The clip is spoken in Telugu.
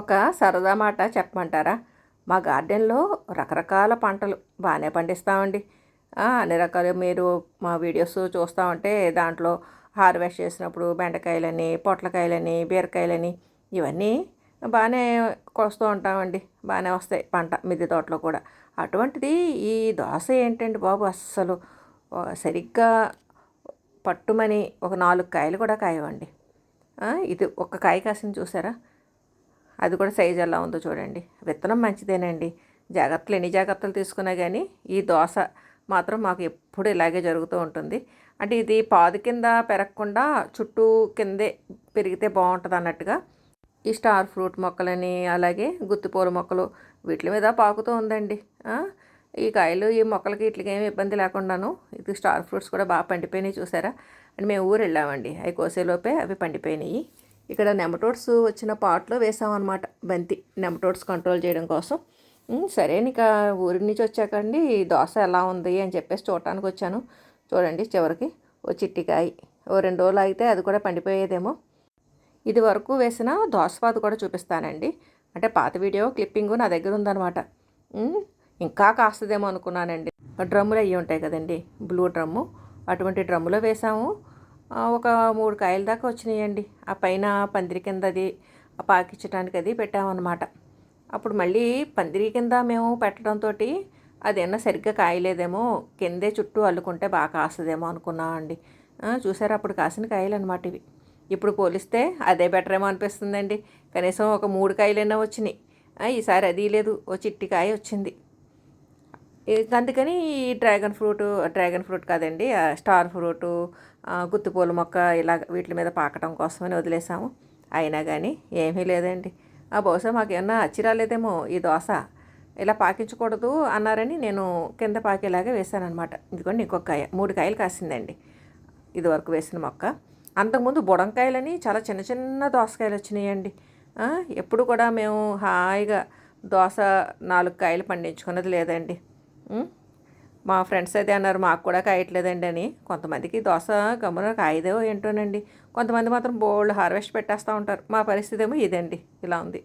ఒక సరదా మాట చెప్పమంటారా? మా గార్డెన్లో రకరకాల పంటలు బాగానే పండిస్తామండి. అన్ని రకాలు మీరు మా వీడియోస్ చూస్తూ ఉంటే దాంట్లో హార్వెస్ట్ చేసినప్పుడు బెండకాయలని పొట్లకాయలని బీరకాయలని ఇవన్నీ బాగానే కోస్తూ ఉంటామండి. బాగానే వస్తాయి పంట మిద్దె తోటలో కూడా. అటువంటిది ఈ దోస ఏంటండి బాబు అస్సలు? సరిగ్గా పట్టుమని ఒక నాలుగు కాయలు కూడా కాయవండి. ఇది ఒక కాయ కాసింది చూసారా? అది కూడా సైజ్ ఎలా ఉందో చూడండి. విత్తనం మంచిదేనండి. జాగ్రత్తలు ఎన్ని జాగ్రత్తలు తీసుకున్నా కానీ ఈ దోశ మాత్రం మాకు ఎప్పుడు ఇలాగే జరుగుతూ ఉంటుంది. అంటే ఇది పాదు కింద పెరగకుండా చుట్టూ కిందే పెరిగితే బాగుంటుంది అన్నట్టుగా ఈ స్టార్ ఫ్రూట్ మొక్కలని అలాగే గుత్తిపూల మొక్కలు వీటి మీద పాకుతూ ఉందండి. ఈ కాయలు ఈ మొక్కలకి వీటికి ఏమి ఇబ్బంది లేకుండాను ఇది స్టార్ ఫ్రూట్స్ కూడా బాగా పండిపోయినాయి చూసారా? అండ్ మేము ఊరు వెళ్ళామండి. అవి కోసేలోపే అవి పండిపోయినాయి. ఇక్కడ నెమటోడ్స్ వచ్చిన పాట్లో వేసామన్నమాట బంతి. నెమటోడ్స్ కంట్రోల్ చేయడం కోసం. సరే ఇక ఊరి నుంచి వచ్చాకండి. దోశ ఎలా ఉంది అని చెప్పేసి చూడటానికి వచ్చాను. చూడండి చివరికి ఓ చిట్టికాయ. ఓ రెండు రోజులు అయితే అది కూడా పండిపోయేదేమో. ఇది వరకు వేసిన దోసపాదు కూడా చూపిస్తానండి. అంటే పాత వీడియో క్లిప్పింగ్ నా దగ్గర ఉందన్నమాట. ఇంకా కాస్తదేమో అనుకున్నానండి. డ్రమ్ములు అయ్యి ఉంటాయి కదండి. Blue drum. అటువంటి డ్రమ్ములో వేసాము. ఒక మూడు కాయల దాకా వచ్చినాయండి. ఆ పైన పందిరి కింద అది ఆ పాకించడానికి అది పెట్టామన్నమాట. అప్పుడు మళ్ళీ పందిరి కింద మేము పెట్టడంతో అదేమన్నా సరిగ్గా కాయలేదేమో కిందే చుట్టూ అల్లుకుంటే బాగా కాస్తుందేమో అనుకున్నామండి చూసారు అప్పుడు కాసిన కాయలు అనమాట ఇవి. ఇప్పుడు పోలిస్తే అదే బెటర్ ఏమో అనిపిస్తుందండి. కనీసం ఒక మూడు కాయలైనా వచ్చినాయి. ఈసారి అది లేదు. ఓ చిట్టి కాయ వచ్చింది. అందుకని ఈ డ్రాగన్ ఫ్రూట్ డ్రాగన్ ఫ్రూట్ కాదండి స్టార్ ఫ్రూటు గుత్తిపూల మొక్క ఇలా వీటి మీద పాకటం కోసమని వదిలేసాము. అయినా కానీ ఏమీ లేదండి. ఆ బహుశా మాకేమన్నా అచ్చి రాలేదేమో ఈ దోశ. ఇలా పాకించకూడదు అన్నారని నేను కింద పాకేలాగా వేశానమాట ఇదిగోండి ఇంకొక కాయ మూడు కాయలు కాసిందండి. ఇదివరకు వేసిన మొక్క. అంతకుముందు బుడంకాయలని చాలా చిన్న చిన్న దోసకాయలు వచ్చినాయండి. ఎప్పుడు కూడా మేము హాయిగా దోశ నాలుగు కాయలు పండించుకున్నది లేదండి. మా ఫ్రెండ్స్ అయితే అన్నారు మాకు కూడా కాయట్లేదండి అని. కొంతమందికి దోశ గమ్మున కాయదో ఏంటోనండి. కొంతమంది మాత్రం బోల్డ్ హార్వెస్ట్ పెట్టేస్తూ ఉంటారు. మా పరిస్థితి ఏమో ఇదండి. ఇలా ఉంది.